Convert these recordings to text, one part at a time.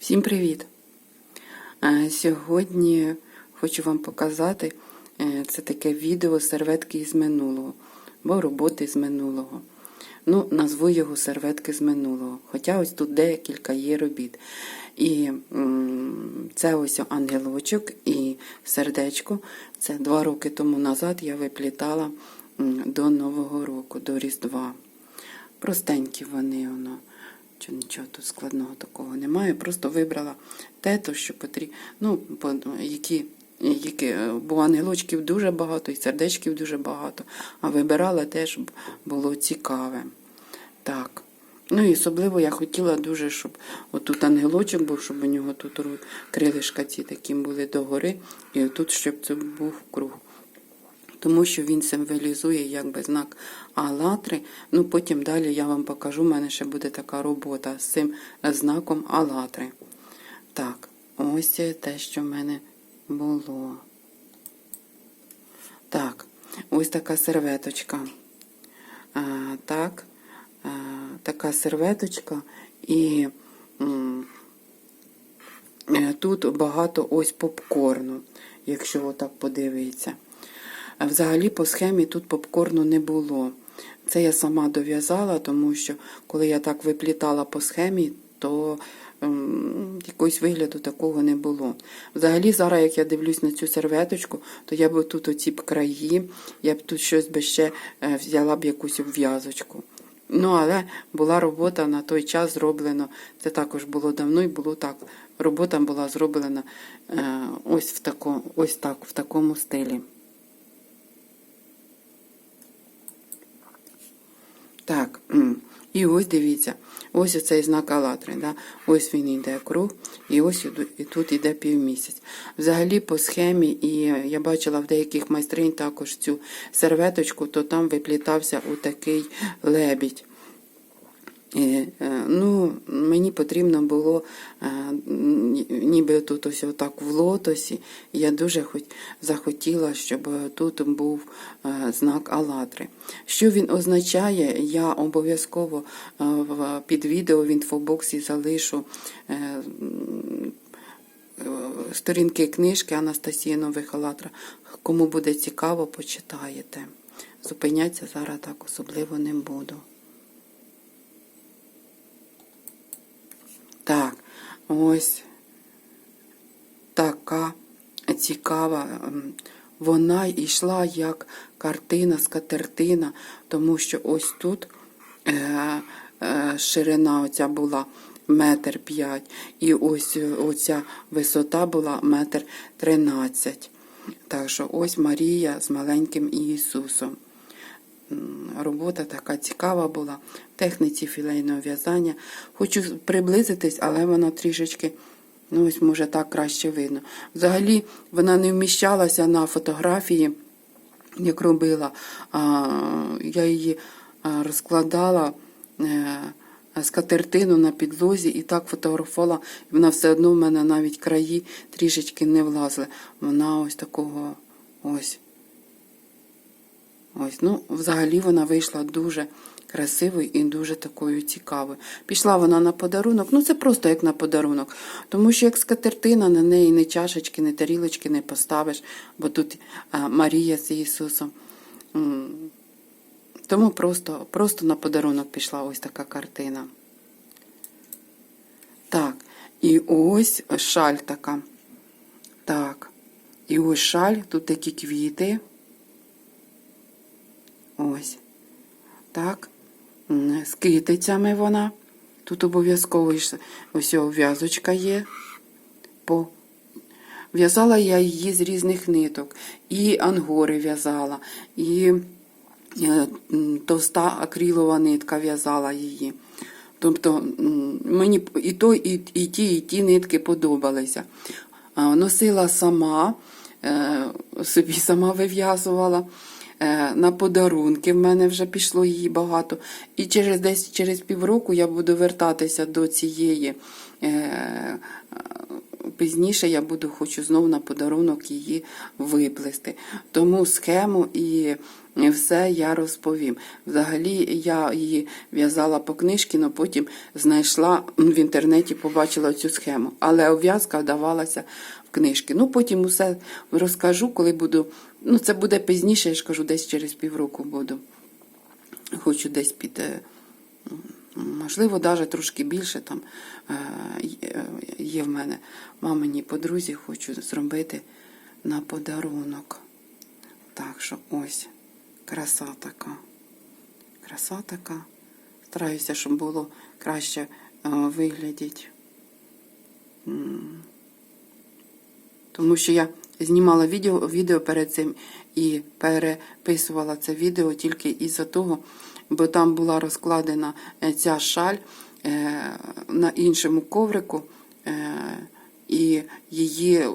Всім привіт! Е, Сьогодні хочу вам показати е, це таке відео серветки із минулого, бо роботи з минулого. Ну, назву його серветки з минулого. Хоча ось тут декілька є робіт. І це ось ангелочок і сердечко. Це два роки тому назад я виплітала до Нового року, до Різдва. Простенькі вони воно. Чи нічого тут складного такого немає. Просто вибрала те, то, що потрібно. Ну, які, які, бо ангелочків дуже багато, і сердечків дуже багато. А вибирала теж б- було цікаве. Так. Ну і особливо я хотіла дуже, щоб отут ангелочок був, щоб у нього тут крилишка ці такі були догори, і отут, щоб це був круг тому що він символізує якби знак Алатри. Ну потім далі я вам покажу, у мене ще буде така робота з цим знаком Алатри. Так, ось те, що в мене було. Так, ось така серветочка. А, так, а, така серветочка і. Е, Тут багато ось попкорну, якщо отак подивитися. Взагалі по схемі тут попкорну не було. Це я сама дов'язала, тому що коли я так виплітала по схемі, то ем, якогось вигляду такого не було. Взагалі, зараз, як я дивлюсь на цю серветочку, то я б тут оці б краї, я б тут щось би ще е, взяла б якусь обв'язочку. Ну, але була робота на той час зроблено. Це також було давно і було так. Робота була зроблена е, ось в тако, ось так, в такому стилі. Так, м. І ось дивіться, ось оцей знак Алатри. Да? Ось він йде круг, і ось і тут йде півмісяць. Взагалі по схемі, і я бачила в деяких майстринь також цю серветочку, то там виплітався у такий лебідь. Е, ну, мені потрібно було е, ніби тут ось отак в лотосі. Я дуже хоч, захотіла, щоб тут був е, знак Алатри. Що він означає, я обов'язково під відео в інфобоксі залишу сторінки книжки Анастасії Нових Алатра. Кому буде цікаво, почитаєте. Зупинятися зараз так особливо не буду. Так, ось така цікава. ем, Вона йшла як картина, скатертина, тому що ось тут е, е, ширина оця була метр п'ять, і ось оця висота була метр тринадцять. Так що ось Марія з маленьким Ісусом. Робота така цікава була в техніці філейного в'язання. Хочу приблизитись, але вона трішечки, ну ось може так краще видно. Взагалі вона не вміщалася на фотографії, як робила. Я її розкладала е, скатертину на підлозі і так фотографувала. І вона все одно в мене навіть краї трішечки не влазили. Вона ось такого ось. Ось, ну, взагалі вона вийшла дуже красивою і дуже такою цікавою. Пішла вона на подарунок, ну це просто як на подарунок. Тому що як скатертина на неї не чашечки, не тарілочки не поставиш, бо тут Марія з Ісусом. Тому просто, просто на подарунок пішла ось така картина. Так, і ось шаль така. Так, і ось шаль, тут такі квіти. Ось. Так. З китицями вона. Тут обов'язково ось в'язочка є. По... В'язала я її з різних ниток. І ангори в'язала, і е, товста акрилова нитка в'язала її. Тобто мені і, то, і, і ті, і ті нитки подобалися. Носила сама, е, собі сама вив'язувала. Е, На подарунки в мене вже пішло її багато. І через десь через півроку я буду вертатися до цієї е, пізніше я буду хочу знову на подарунок її виплести. Тому схему і все я розповім. Взагалі я її в'язала по книжці, але потім знайшла в інтернеті, побачила цю схему. Але обв'язка вдавалася в книжки. Ну, потім усе розкажу, коли буду. Ну, це буде пізніше, я ж кажу, десь через півроку буду. Хочу десь піти. Можливо, навіть трошки більше там е, є- в мене мамині подрузі, хочу зробити на подарунок. Так що ось краса така. Краса така. Стараюся, щоб було краще е, виглядіть. Тому що я знімала відео, відео перед цим і переписувала це відео тільки із-за того, бо там була розкладена е, ця шаль е, на іншому коврику, е, і її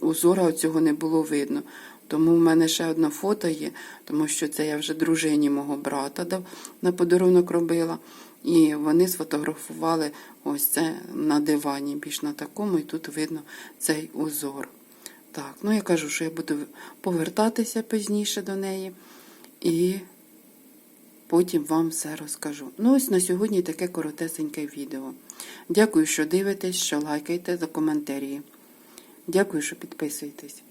узора цього не було видно. Тому в мене ще одне фото є, тому що це я вже дружині мого брата дав, на подарунок робила. І вони сфотографували ось це на дивані, більш на такому, і тут видно цей узор. Так, ну я кажу, що я буду повертатися пізніше до неї і потім вам все розкажу. Ну, ось на сьогодні таке коротесеньке відео. Дякую, що дивитесь, що лайкаєте за коментарі. Дякую, що підписуєтесь.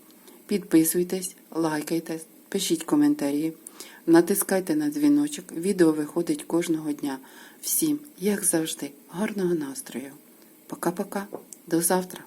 Підписуйтесь, лайкайте, пишіть коментарі, натискайте на дзвіночок. Відео виходить кожного дня. Всім, як завжди, гарного настрою. Пока-пока. До завтра.